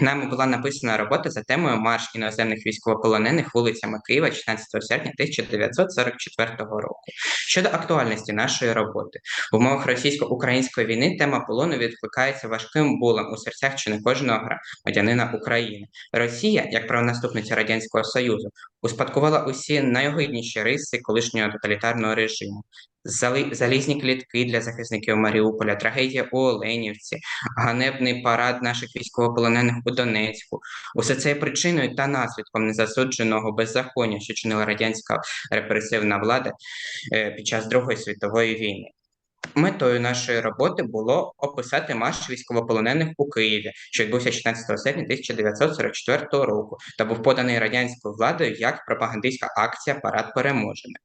Нами була написана робота за темою Марш іноземних військовополонених вулицями Києва 16 серпня 1944 року. Щодо актуальності нашої роботи, в умовах російсько-української війни тема полону відкликається важким болем у серцях чи не кожного громадянина України. Росія, як правонаступниця радянського союзу, успадкувала усі найогидніші риси колишнього тоталітарного режиму. Залізні клітки для захисників Маріуполя, трагедія у Оленівці, ганебний парад наших військовополонених у Донецьку. Усе це є причиною та наслідком незасудженого беззаконня, що чинила радянська репресивна влада е, під час Другої світової війни. Метою нашої роботи було описати марш військовополонених у Києві, що відбувся 16 серпня 1944 року, та був поданий радянською владою як пропагандистська акція Парад переможених.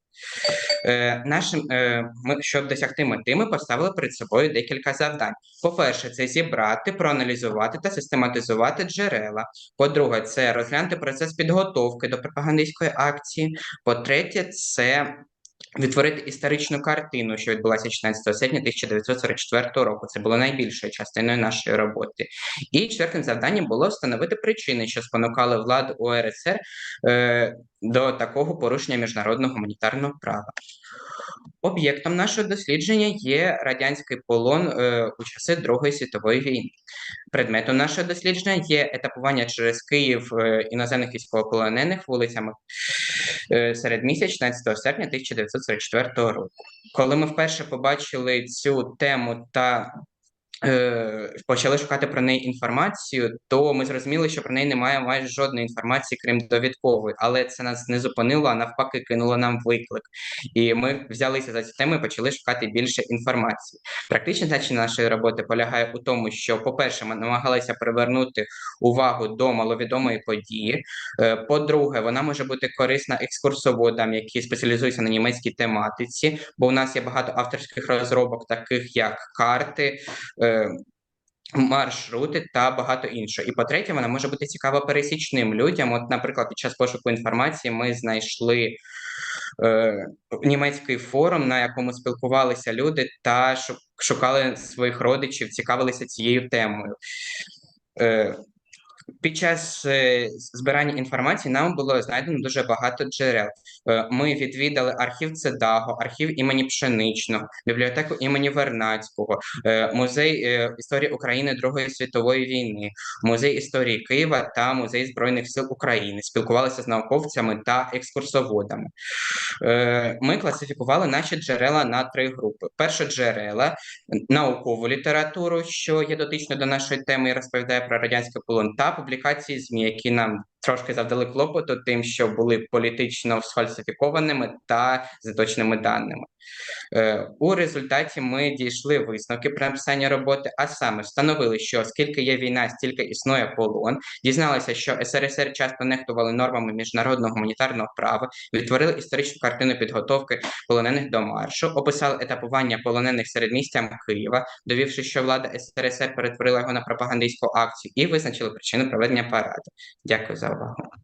Е, нашим, е, ми, щоб досягти мети, ми поставили перед собою декілька завдань. По-перше, це зібрати, проаналізувати та систематизувати джерела. По-друге, це розглянути процес підготовки до пропагандистської акції. По-третє, це відтворити історичну картину, що відбулася 16 серпня 1944 року. Це було найбільшою частиною нашої роботи. І четвертим завданням було встановити причини, що спонукали владу УРСР е, до такого порушення міжнародного гуманітарного права. Об'єктом нашого дослідження є радянський полон е, у часи Другої світової війни. Предметом нашого дослідження є етапування через Київ е, іноземних військовополонених вулицями е, серед місяць 16 серпня 1944 року. Коли ми вперше побачили цю тему та почали шукати про неї інформацію, то ми зрозуміли, що про неї немає майже жодної інформації, крім довідкової, але це нас не зупинило, а навпаки, кинуло нам виклик. І ми взялися за цю тему і почали шукати більше інформації. Практичне значення нашої роботи полягає у тому, що, по-перше, ми намагалися привернути увагу до маловідомої події. Е, По-друге, вона може бути корисна екскурсоводам, які спеціалізуються на німецькій тематиці, бо у нас є багато авторських розробок, таких як карти. Маршрути та багато іншого. І по-третє, вона може бути цікава пересічним людям. От, наприклад, під час пошуку інформації ми знайшли е, німецький форум, на якому спілкувалися люди та шукали своїх родичів, цікавилися цією темою. Е, під час е, збирання інформації нам було знайдено дуже багато джерел. Е, Ми відвідали архів Цедаго, архів імені Пшеничного, бібліотеку імені Вернацького, е, музей історії України Другої світової війни, музей історії Києва та музей Збройних сил України. Спілкувалися з науковцями та екскурсоводами. Ми класифікували наші джерела на три групи: перше джерела наукову літературу, що є дотично до нашої теми і розповідає про радянський полон, та публікації ЗМІ, які нам трошки завдали клопоту, тим, що були політично сфальсифікованими та з неточними даними. Е, У результаті ми дійшли висновки при написанні роботи, а саме встановили, що оскільки є війна, стільки існує полон, дізналися, що СРСР часто нехтували нормами міжнародного гуманітарного права, відтворили історичну картину підготовки полонених до маршу, описали етапування полонених серед містям Києва, довівши, що влада СРСР перетворила його на пропагандистську акцію, і визначили причину проведення параду. Дякую за увагу. forever.